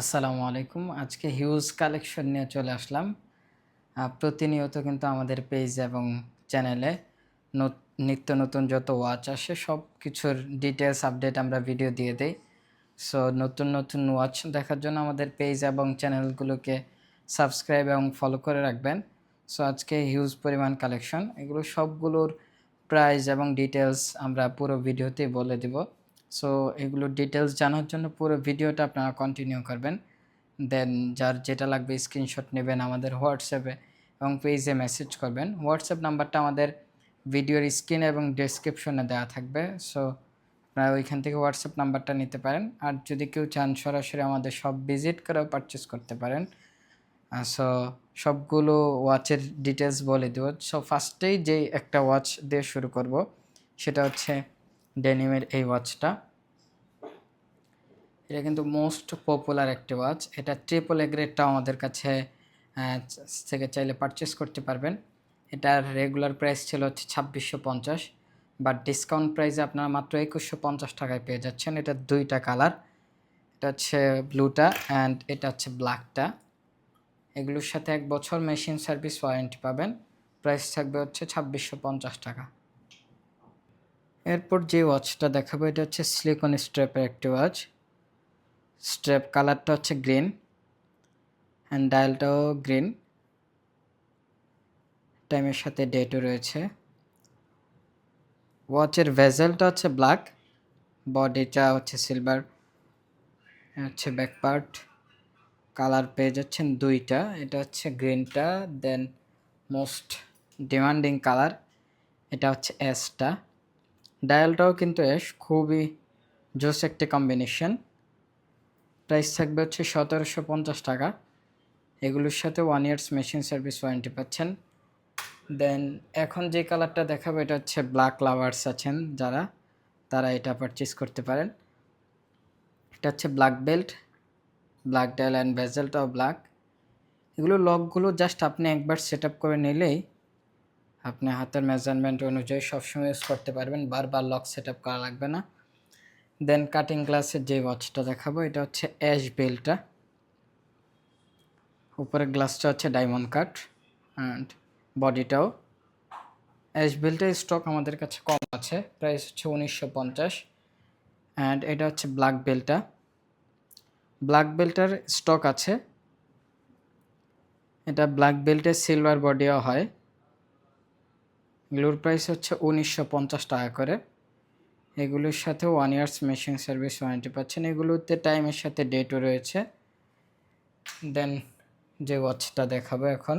আসসালামু আলাইকুম। আজকে হিউজ কালেকশন নিয়ে চলে আসলাম। প্রতিনিয়ত কিন্তু আমাদের পেজ এবং চ্যানেলে নিত্য নতুন যত ওয়াচ আসে, সব কিছুর ডিটেলস আপডেট আমরা ভিডিও দিয়ে দেই। সো নতুন নতুন ওয়াচ দেখার জন্য আমাদের পেজ এবং চ্যানেলগুলোকে সাবস্ক্রাইব এবং ফলো করে রাখবেন। সো আজকে হিউজ পরিমাণ কালেকশন এগুলো সবগুলোর প্রাইস এবং ডিটেলস আমরা পুরো ভিডিওতেই বলে দিব। সো এগুলোর ডিটেলস জানার জন্য পুরো ভিডিওটা আপনারা কন্টিনিউ করবেন। দেন যার যেটা লাগবে স্ক্রিনশট নেবেন আমাদের হোয়াটসঅ্যাপে এবং পেজে মেসেজ করবেন। হোয়াটসঅ্যাপ নাম্বারটা আমাদের ভিডিওর স্ক্রিন এবং ডেসক্রিপশনে দেওয়া থাকবে। সো আপনারা ওইখান থেকে হোয়াটসঅ্যাপ নাম্বারটা নিতে পারেন। আর যদি কেউ চান সরাসরি আমাদের সব ভিজিট করেও পারচেস করতে পারেন। সো সবগুলো ওয়াচের ডিটেলস বলে দেবো। সো ফার্স্টেই যে একটা ওয়াচ দিয়ে শুরু করব, সেটা হচ্ছে ডেনিমের এই ওয়াচটা। এটা কিন্তু মোস্ট পপুলার একটি ওয়াচ। এটা ট্রিপল এ গ্রেডটাও আমাদের কাছে থেকে চাইলে পারচেস করতে পারবেন। এটার রেগুলার প্রাইস ছিল হচ্ছে ছাব্বিশশো পঞ্চাশ। বাট ডিসকাউন্ট প্রাইসে আপনারা মাত্র একুশশো পঞ্চাশ টাকায় পেয়ে যাচ্ছেন। এটা দুইটা কালার এটা হচ্ছে ব্লুটা অ্যান্ড এটা হচ্ছে ব্ল্যাকটা এগুলোর সাথে এক বছর মেশিন সার্ভিস ওয়ারেন্টি পাবেন। প্রাইস থাকবে হচ্ছে ছাব্বিশশো পঞ্চাশ টাকা। এরপর যে ওয়াচটা দেখাবো, এটা হচ্ছে সিলিকন স্ট্র্যাপের একটি ওয়াচ। স্ট্র্যাপ কালারটা হচ্ছে গ্রিন অ্যান্ড ডায়ালটাও গ্রিন টাইমের সাথে ডেটও রয়েছে। ওয়াচের ভেজেলটা হচ্ছে ব্ল্যাক বডিটা হচ্ছে সিলভার হচ্ছে ব্যাক পার্ট কালার পেয়ে যাচ্ছেন দুইটা, এটা হচ্ছে গ্রিনটা দেন মোস্ট ডিমান্ডিং কালার এটা হচ্ছে অ্যাশটা ডায়ালটাও কিন্তু অ্যাশ খুবই জোস একটি কম্বিনেশন প্রাইস থাকবে হচ্ছে সতেরোশো পঞ্চাশ টাকা। এগুলোর সাথে one years machine service warranty পাচ্ছেন। দেন এখন যে কালারটা দেখাবো এটা হচ্ছে ব্ল্যাক লাভার্স আছেন যারা, তারা এটা পারচেস করতে পারেন। এটা হচ্ছে black belt black dial and বেজেলটাও black এগুলো লকগুলো জাস্ট আপনি একবার সেট করে নিলেই আপনি হাতের মেজারমেন্ট অনুযায়ী সবসময় ইউজ করতে পারবেন, বারবার লক সেট আপ করা লাগবে না। দেন কাটিং গ্লাসের যে ওয়াচটা দেখাবো, এটা হচ্ছে অ্যাশ বেলটা উপরের গ্লাসটা হচ্ছে ডায়মন্ড কাট অ্যান্ড বডিটাও অ্যাশ বেলটার স্টক আমাদের কাছে কম আছে প্রাইস হচ্ছে উনিশশো পঞ্চাশ। অ্যান্ড এটা হচ্ছে ব্ল্যাক বেলটা ব্ল্যাক বেল্টের স্টক আছে। এটা ব্ল্যাক বেল্টের সিলভার বডিও হয়। এগুলোর প্রাইস হচ্ছে উনিশশো পঞ্চাশ টাকা করে। এগুলোর সাথে one years machine service warranty পাচ্ছেন। এগুলোতে টাইমের সাথে ডেটও রয়েছে। দেন যে ওয়াচটা দেখাবো এখন।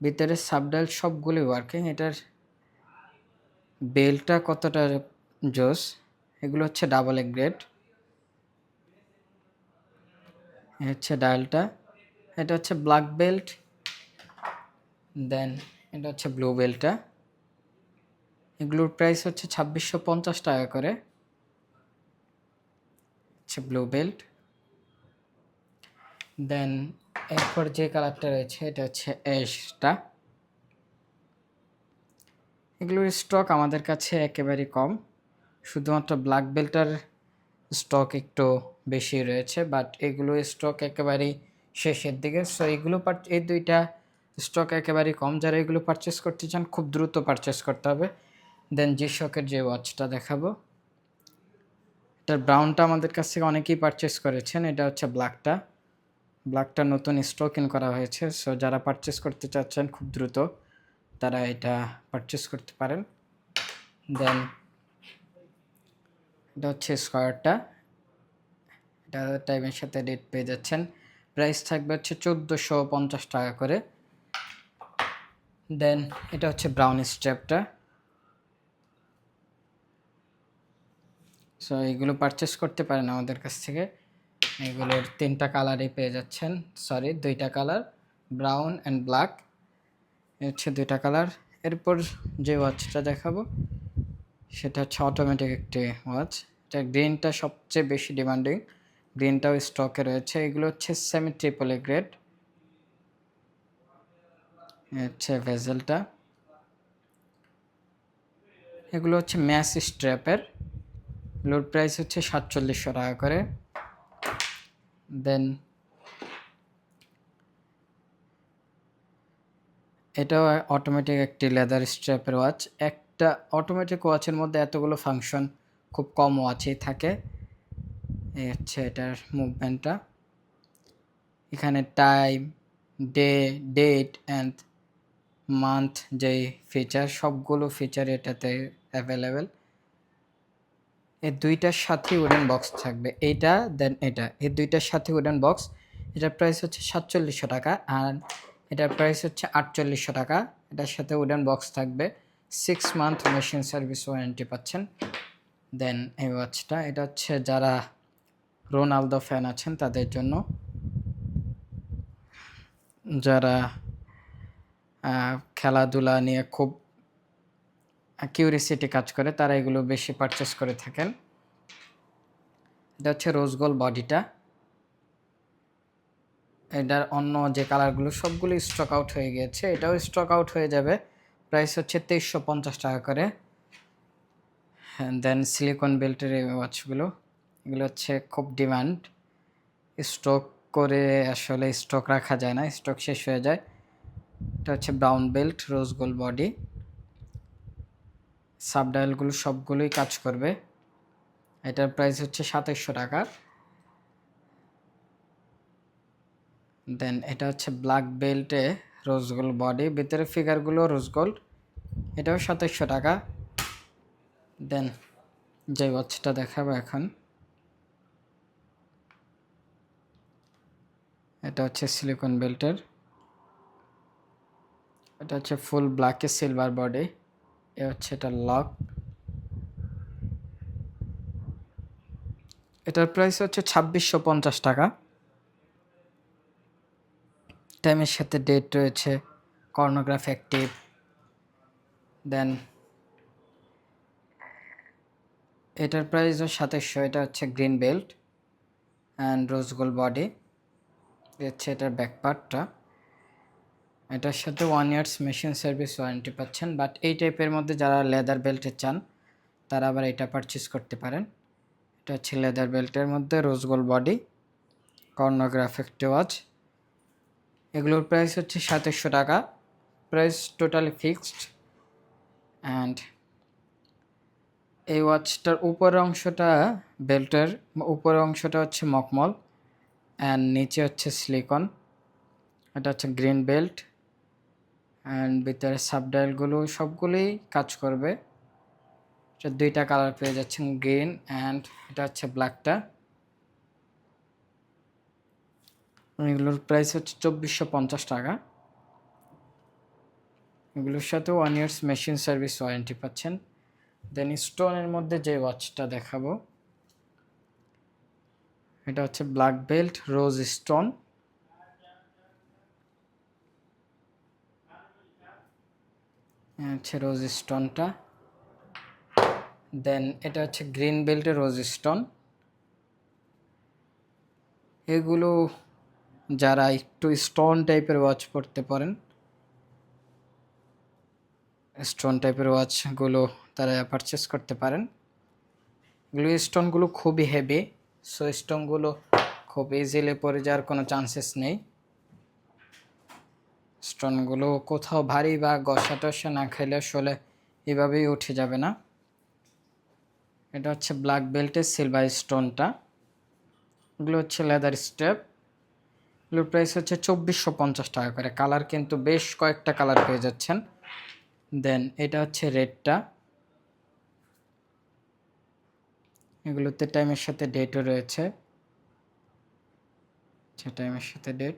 ভিতরে সাবডাইল সবগুলি ওয়ার্কিং এটার বেলটা কতটা জোস? এগুলো হচ্ছে ডাবল এ গ্রেড হচ্ছে ডায়ালটা এটা হচ্ছে ব্ল্যাক বেল্ট দেন এটা হচ্ছে ব্লু বেল্টটা এগুলোর প্রাইস হচ্ছে ছাব্বিশশো পঞ্চাশ টাকা করে। হচ্ছে ব্লু বেল্ট দেন এরপর যে কালারটা রয়েছে, এটা হচ্ছে অ্যাশটা এগুলোর স্টক আমাদের কাছে একেবারেই কম। শুধুমাত্র ব্ল্যাক বেল্টার স্টক একটু বেশি রয়েছে বাট এগুলো স্টক একেবারেই শেষের দিকে। সো এগুলো পার- এই দুইটা স্টক একেবারেই কম। যারা এগুলো পারচেস করতে চান, খুব দ্রুত পারচেস করতে হবে। দেন জি শকের যে ওয়াচটা দেখাবো। এটার ব্রাউনটা আমাদের কাছ থেকে অনেকেই পারচেস করেছেন। এটা হচ্ছে ব্ল্যাকটা ব্ল্যাকটা নতুন স্টক ইন করা হয়েছে। সো যারা পারচেস করতে চাচ্ছেন, খুব দ্রুত তারা এটা পারচেস করতে পারেন। দেন এটা হচ্ছে স্কোয়ারটা এটা টাইমের সাথে ডেট পেয়ে যাচ্ছেন। প্রাইস থাকবে হচ্ছে চোদ্দোশো পঞ্চাশ টাকা করে। দেন এটা হচ্ছে ব্রাউন স্ট্র্যাপটা সো এগুলো পারচেস করতে পারেন আমাদের কাছ থেকে। এগুলোর তিনটা কালারই পেয়ে যাচ্ছেন। সরি দুইটা কালার ব্রাউন অ্যান্ড ব্ল্যাক হচ্ছে দুইটা কালার এরপর যে ওয়াচটা দেখাবো, সেটা হচ্ছে অটোমেটিক একটি ওয়াচ এটা গ্রিনটা সবচেয়ে বেশি ডিমান্ডিং গ্রিনটাও স্টকে রয়েছে। এগুলো হচ্ছে সেমি ট্রিপল এ গ্রেড হচ্ছে ভেজেলটা এগুলো হচ্ছে ম্যাস স্ট্র্যাপের। লোড প্রাইস হচ্ছে সাতচল্লিশশো টাকা করে। দেন এটাও অটোমেটিক একটি লেদার স্ট্র্যাপের ওয়াচ একটা অটোমেটিক ওয়াচের মধ্যে এতগুলো ফাংশন খুব কম ওয়াচেই থাকে। এই হচ্ছে এটার মুভমেন্টটা এখানে time day date and month যে ফিচার সবগুলো ফিচার এটাতে অ্যাভেলেবেল এই দুইটার সাথে উডেন বক্স থাকবে। এইটা দেন এটা। এই দুইটার সাথে উডেন বক্স এটার প্রাইস হচ্ছে সাতচল্লিশশো টাকা আর এটার প্রাইস হচ্ছে আটচল্লিশশো টাকা। এটার সাথে উডেন বক্স থাকবে। Six month machine service warranty পাচ্ছেন। দেন এই ওয়াচটা এটা হচ্ছে যারা রোনালদো ফ্যান আছেন, তাদের জন্য। যারা খেলাধুলা নিয়ে খুব কিউরিসিটি কাজ করে, তারা এগুলো বেশি পারচেস করে থাকেন। এটা হচ্ছে রোজ গোল্ড বডিটা এটার অন্য যে কালারগুলো সবগুলো স্টক আউট হয়ে গিয়েছে। এটাও স্টক আউট হয়ে যাবে। প্রাইস হচ্ছে তেইশশো পঞ্চাশ টাকা করে। দেন সিলিকন বেল্টের এই ওয়াচগুলো এগুলো হচ্ছে খুব ডিমান্ড স্টক করে আসলে স্টক রাখা যায় না স্টক শেষ হয়ে যায়। এটা হচ্ছে brown belt rose gold body সাবডাইলগুলো সবগুলোই কাজ করবে। এটার প্রাইস হচ্ছে সাতাইশশো টাকা। দেন এটা হচ্ছে ব্ল্যাক বেল্টে রোজ গোল্ড বডি ভিতরে ফিগারগুলো রোজ গোল্ড এটাও সাতাইশশো টাকা। দেন যে ওয়াচটা দেখাবো এখন, এটা হচ্ছে সিলিকন বেল্টের এটা হচ্ছে ফুল ব্ল্যাকে সিলভার বডি এ হচ্ছে এটা লক এটার প্রাইস হচ্ছে ছাব্বিশশো পঞ্চাশ টাকা। টাইমের সাথে ডেট রয়েছে কর্নোগ্রাফ অ্যাক্টিভ দেন এটার প্রাইসও সাতাশশো, এটা হচ্ছে green belt and rose gold body হচ্ছে এটার ব্যাক পার্টটা এটার সাথে one years machine service warranty পাচ্ছেন বাট এই টাইপের মধ্যে যারা লেদার বেল্টে চান, তারা আবার এটা পারচেস করতে পারেন। এটা হচ্ছে লেদার বেল্টের মধ্যে রোজ গোল্ড বডি কর্নোগ্রাফ একটি ওয়াচ এগুলোর প্রাইস হচ্ছে সাতাশশো টাকা। প্রাইস টোটালি ফিক্সড অ্যান্ড এই ওয়াচটার উপরের অংশটা বেল্টের উপরের অংশটা হচ্ছে মকমল অ্যান্ড নিচে হচ্ছে স্লিকন এটা হচ্ছে গ্রিন বেল্ট অ্যান্ড ভিতরে সাবডাইলগুলো সবগুলোই কাজ করবে। এটা দুইটা কালার পেয়ে যাচ্ছেন গ্রিন অ্যান্ড এটা হচ্ছে ব্ল্যাকটা এগুলোর প্রাইস হচ্ছে চব্বিশশো পঞ্চাশ টাকা। এগুলোর সাথে one years machine service warranty পাচ্ছেন। দেন স্টোনের মধ্যে যে ওয়াচটা দেখাবো, এটা হচ্ছে ব্ল্যাক বেল্ট রোজ স্টোন হচ্ছে রোজ স্টোনটা দেন এটা হচ্ছে গ্রিন বেল্টের রোজ স্টোন এগুলো যারা একটু স্টোন টাইপের ওয়াচ পড়তে পারেন স্টোন টাইপের ওয়াচগুলো তারা পারচেস করতে পারেন। এগুলো স্টোনগুলো খুবই হেভি সো স্টোনগুলো খুব ইজিলি পড়ে যাওয়ার কোনো চান্সেস নেই। স্টোনগুলো কোথাও ভারী বা গসা টসা না খেলে আসলে এভাবেই উঠে যাবে না। এটা হচ্ছে ব্ল্যাক বেল্টের সিলভার স্টোনটা এগুলো হচ্ছে লেদার স্টেপ এগুলোর প্রাইস হচ্ছে চব্বিশশো পঞ্চাশ টাকা করে। কালার কিন্তু বেশ কয়েকটা কালার পেয়ে যাচ্ছেন। দেন এটা হচ্ছে রেডটা এগুলোতে টাইমের সাথে ডেটও রয়েছে। আচ্ছা টাইমের সাথে ডেট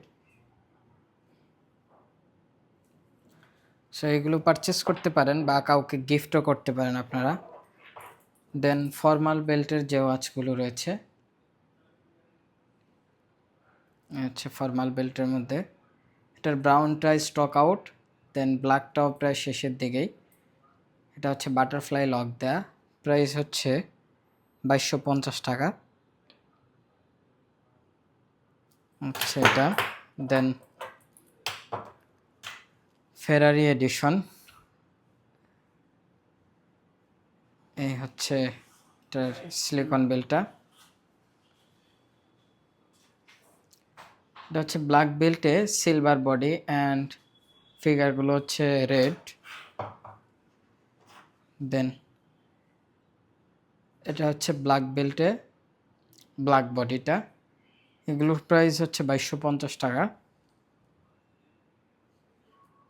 সো এগুলো পারচেস করতে পারেন বা কাউকে গিফটও করতে পারেন আপনারা। দেন ফর্মাল বেল্টের যে ওয়াচগুলো রয়েছে আচ্ছা ফর্মাল বেল্টের মধ্যে। এটার ব্রাউনটা স্টক আউট দেন ব্ল্যাকটাও প্রায় শেষের দিকেই। এটা হচ্ছে বাটারফ্লাই লক দেয়া। প্রাইস হচ্ছে বাইশশো পঞ্চাশ টাকা। আচ্ছা এটা। দেন ফেরারি এডিশন এই হচ্ছে এটার সিলিকন বেলটা এটা হচ্ছে ব্ল্যাক বেল্টে সিলভার বডি অ্যান্ড ফিগারগুলো হচ্ছে রেড দেন এটা হচ্ছে ব্ল্যাক বেল্টে ব্ল্যাক বডিটা এগুলোর প্রাইস হচ্ছে বাইশশো পঞ্চাশ টাকা।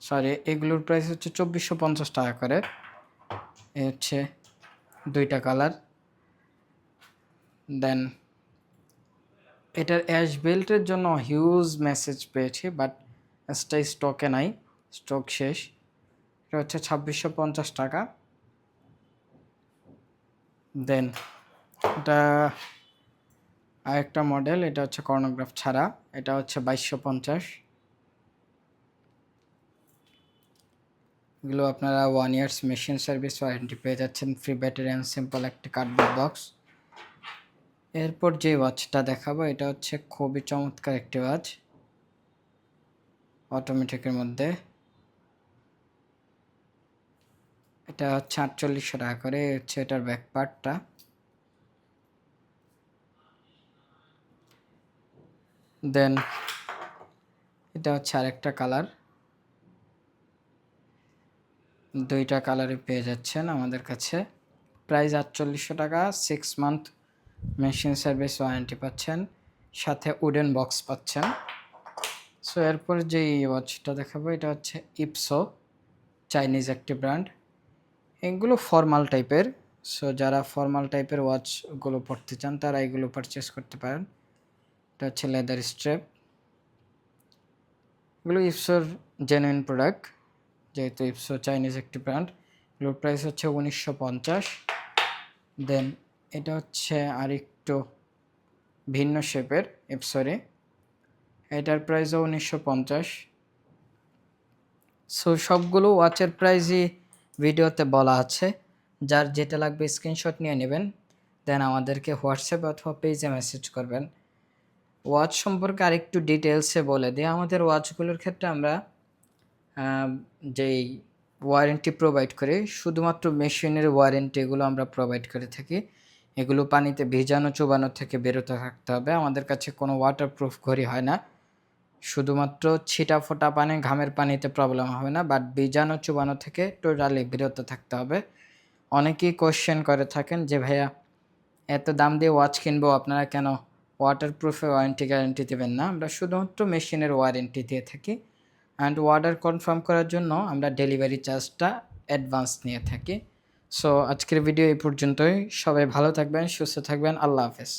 সরি এগুলোর প্রাইস হচ্ছে চব্বিশশো পঞ্চাশ টাকা করে। এ হচ্ছে দুইটা কালার দেন এটার অ্যাশ বেল্টের জন্য হিউজ মেসেজ পেয়েছি বাট এসটা স্টকে নাই স্টক শেষ। এটা হচ্ছে ছাব্বিশশো পঞ্চাশ টাকা। দেন এটা আরেকটা মডেল এটা হচ্ছে কর্নোগ্রাফ ছাড়া, এটা হচ্ছে বাইশশো পঞ্চাশ। এগুলো আপনারা one years machine service warranty পেয়ে যাচ্ছেন। ফ্রি ব্যাটারি অ্যান্ড সিম্পল একটি কার্ডবোর্ড বক্স এরপর যে ওয়াচটা দেখাবো, এটা হচ্ছে খুবই চমৎকার একটি ওয়াচ অটোমেটিকের মধ্যে। এটা হচ্ছে আটচল্লিশশো টাকা করে হচ্ছে এটার ব্যাক পার্টটা দেন এটা হচ্ছে আরেকটা কালার দুইটা কালারে পেয়ে যাচ্ছেন আমাদের কাছে। প্রাইস আটচল্লিশশো টাকা six month machine service warranty পাচ্ছেন, সাথে উডেন বক্স পাচ্ছেন। সো এরপর যে ওয়াচটা দেখাবো, এটা হচ্ছে ইপসো চাইনিজ একটি ব্র্যান্ড এগুলো ফর্মাল টাইপের সো যারা ফর্মাল টাইপের ওয়াচগুলো পড়তে চান, তারা এগুলো পারচেস করতে পারেন। এটা হচ্ছে লেদার স্ট্রেপ এগুলো ইপসোর জেনুইন প্রোডাক্ট যেহেতু ইপসো চাইনিজ একটি ব্র্যান্ড এগুলোর প্রাইস হচ্ছে উনিশশো পঞ্চাশ। দেন এটা হচ্ছে আরেকটু ভিন্ন শেপের ইপসোরে এটার প্রাইসও উনিশশো পঞ্চাশ। সো সবগুলো ওয়াচের প্রাইসই ভিডিওতে বলা আছে। যার যেটা লাগবে স্ক্রিনশট নিয়ে নেবেন। দেন আমাদেরকে হোয়াটসঅ্যাপ অথবা পেজে মেসেজ করবেন। ওয়াচ সম্পর্কে আরেকটু ডিটেলসে বলে দিই। আমাদের ওয়াচগুলোর ক্ষেত্রে আমরা যেই ওয়ারেন্টি প্রোভাইড করি, শুধুমাত্র মেশিনের ওয়ারেন্টি এগুলো আমরা প্রোভাইড করে থাকি। এগুলো পানিতে ভিজানো, চোবানো থেকে বেরোতে থাকতে হবে। আমাদের কাছে কোনো ওয়াটারপ্রুফ ঘড়ি হয় না। শুধুমাত্র ছিটা ফোটা পানি ঘামের পানিতে প্রবলেম হবে না বাট ভিজানো, চুবানো থেকে টোটালি বিরত থাকতে হবে। অনেকেই কোশ্চেন করে থাকেন যে, ভাইয়া, এত দাম দিয়ে ওয়াচ কিনবো, আপনারা কেন ওয়াটারপ্রুফে ওয়ারেন্টি গ্যারেন্টি দেবেন না? আমরা শুধুমাত্র মেশিনের ওয়ারেন্টি দিয়ে থাকি। অ্যান্ড অর্ডার কনফার্ম করার জন্য আমরা ডেলিভারি চার্জটা অ্যাডভান্স নিয়ে থাকি। সো আজকের ভিডিও এই পর্যন্তই। সবাই ভালো থাকবেন, সুস্থ থাকবেন। আল্লাহ হাফেজ।